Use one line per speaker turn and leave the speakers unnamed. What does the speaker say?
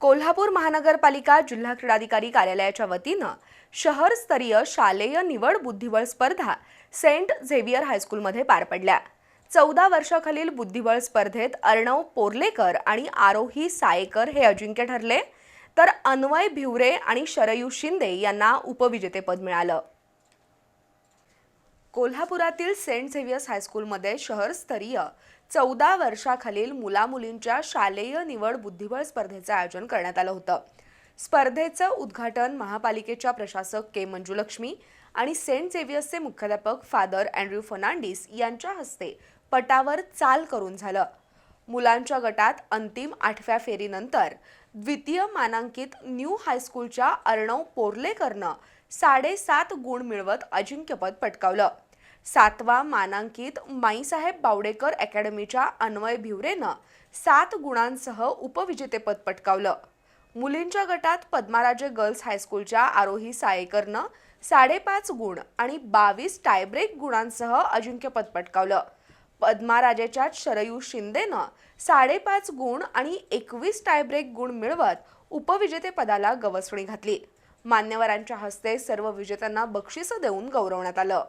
कोल्हापूर महानगरपालिका जिल्हा क्रीडाधिकारी कार्यालयाच्या वतीनं शहरस्तरीय शालेय निवड बुद्धिबळ स्पर्धा सेंट झेवियर हायस्कूलमध्ये पार पडल्या. चौदा वर्षाखालील बुद्धिबळ स्पर्धेत अर्णव पोर्लेकर आणि आरोही सायेकर हे अजिंक्य ठरले. तर अन्वय भिवरे आणि शरयू शिंदे यांना उपविजेतेपद मिळालं. कोल्हापुरातील सेंट झेवियर्स हायस्कूलमध्ये शहरस्तरीय चौदा वर्षाखालील मुलामुलींच्या शालेय निवड बुद्धिबळ स्पर्धेचं आयोजन करण्यात आलं होतं. स्पर्धेचं उद्घाटन महापालिकेच्या प्रशासक के मंजुलक्ष्मी आणि सेंट झेवियर्सचे मुख्याध्यापक फादर अँड्र्यू फर्नांडिस यांच्या हस्ते पटावर चाल करून झालं. मुलांच्या गटात अंतिम आठव्या फेरीनंतर द्वितीय मानांकित न्यू हायस्कूलच्या अर्णव पोर्लेकरनं साडेसात गुण मिळवत अजिंक्यपद पटकावलं. सातवा मानांकित माईसाहेब बावडेकर अकॅडमीच्या अन्वय भिवरेनं सात गुणांसह उपविजेतेपद पटकावलं. मुलींच्या गटात पद्माराजे गर्ल्स हायस्कूलच्या आरोही सायेकरनं साडेपाच गुण आणि बावीस टायब्रेक गुणांसह अजिंक्यपद पटकावलं. पद्माराजेच्या शरयू शिंदेनं साडेपाच गुण आणि एकवीस टायब्रेक गुण मिळवत उपविजेतेपदाला गवसणी घातली. मान्यवरांच्या हस्ते सर्व विजेत्यांना बक्षिसं देऊन गौरवण्यात आलं.